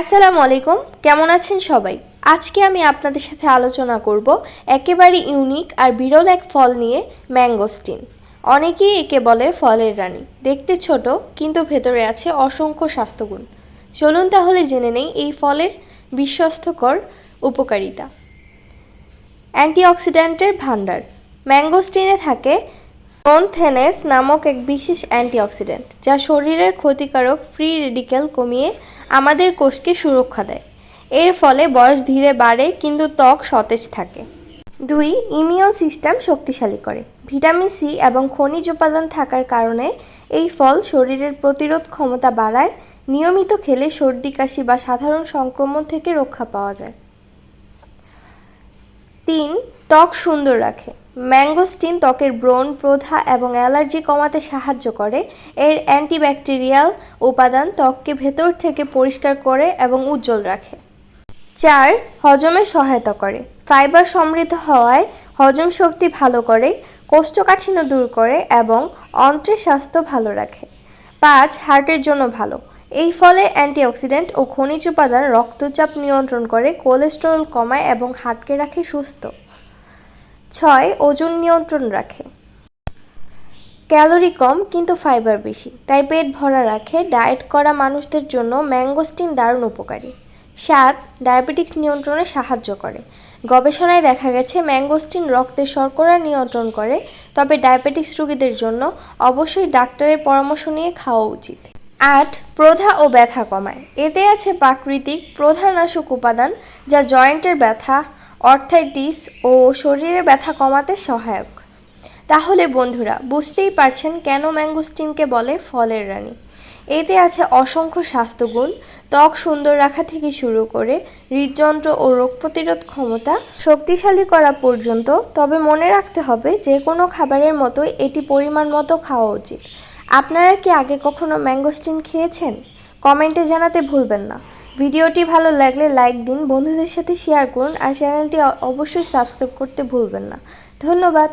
আসসালামু আলাইকুম, কেমন আছেন সবাই? আজকে আমি আপনাদের সাথে আলোচনা করব একেবারে ইউনিক আর বিরল এক ফল নিয়ে ম্যাঙ্গোস্টিন অনেকেই একে বলে ফলের রানী। দেখতে ছোট, কিন্তু ভেতরে আছে অসংখ্য স্বাস্থ্যগুণ। চলুন তাহলে জেনে নেই এই ফলের বিশ্বস্তকর উপকারিতা। অ্যান্টিঅক্সিডেন্টের ভাণ্ডার। ম্যাঙ্গোস্টিনে থাকে মনথেনেস নামক এক বিশেষ অ্যান্টিঅক্সিডেন্ট, যা শরীরের ক্ষতিকারক ফ্রি রেডিক্যাল কমিয়ে আমাদের কোষকে সুরক্ষা দেয়। এর ফলে বয়স ধীরে বাড়ে, কিন্তু ত্বক সতেজ থাকে। দুই, ইমিউন সিস্টেম শক্তিশালী করে। ভিটামিন সি এবং খনিজ উপাদান থাকার কারণে এই ফল শরীরের প্রতিরোধ ক্ষমতা বাড়ায়, নিয়মিত খেলে সর্দি, কাশি বা সাধারণ সংক্রমণ থেকে রক্ষা পাওয়া যায়। তিন, ত্বক সুন্দর রাখে। ম্যাঙ্গোস্টিন ত্বকের ব্রণ প্রধা এবং অ্যালার্জি কমাতে সাহায্য করে। এর অ্যান্টিব্যাকটেরিয়াল উপাদান ত্বককে ভেতর থেকে পরিষ্কার করে এবং উজ্জ্বল রাখে। চার, হজমে সহায়তা করে। ফাইবার সমৃদ্ধ হওয়ায় হজম শক্তি ভালো করে, কোষ্ঠকাঠিন্য দূর করে এবং অন্ত্রের স্বাস্থ্য ভালো রাখে। পাঁচ, হার্টের জন্য ভালো। এই ফলে অ্যান্টিঅক্সিডেন্ট ও খনিজ উপাদান রক্তচাপ নিয়ন্ত্রণ করে, কোলেস্টেরল কমায় এবং হার্টকে রাখে সুস্থ। ছয় ওজন নিয়ন্ত্রণ রাখে। ক্যালোরি কম, কিন্তু ফাইবার বেশি। তাই পেট ভরা রাখে, ডায়েট করা মানুষদের জন্য ম্যাঙ্গোস্টিন দারুণ উপকারী। সাত, ডায়াবেটিক্স নিয়ন্ত্রণে সাহায্য করে। গবেষণায় দেখা গেছে, ম্যাঙ্গোস্টিন রক্তে শর্করা নিয়ন্ত্রণ করে, তবে ডায়াবেটিক্স রোগীদের জন্য অবশ্যই ডাক্তারের পরামর্শ নিয়ে খাওয়া উচিত। আট, প্রধা ও ব্যথা কমায়। এতে আছে প্রাকৃতিক প্রধানাশক উপাদান, যা জয়েন্টের ব্যথা অর্থাইটিস ও শরীরের ব্যথা কমাতে সহায়ক। তাহলে বন্ধুরা, বুঝতেই পারছেন কেন ম্যাঙ্গোস্টিনকে বলে ফলের রানী। এতে আছে অসংখ্য স্বাস্থ্যগুণ, ত্বক সুন্দর রাখা থেকে শুরু করে হৃদযন্ত্র ও রোগ প্রতিরোধ ক্ষমতা শক্তিশালী করা পর্যন্ত, তবে মনে রাখতে হবে যে কোনো খাবারের মতোই এটি পরিমাণ মতো খাওয়া উচিত। আপনারা কি আগে কখনো ম্যাঙ্গোস্টিন খেয়েছেন? কমেন্টে জানাতে ভুলবেন না। ভিডিওটি ভালো লাগলে লাইক দিন, বন্ধুদের সাথে শেয়ার করুন আর চ্যানেলটি অবশ্যই সাবস্ক্রাইব করতে ভুলবেন না। ধন্যবাদ।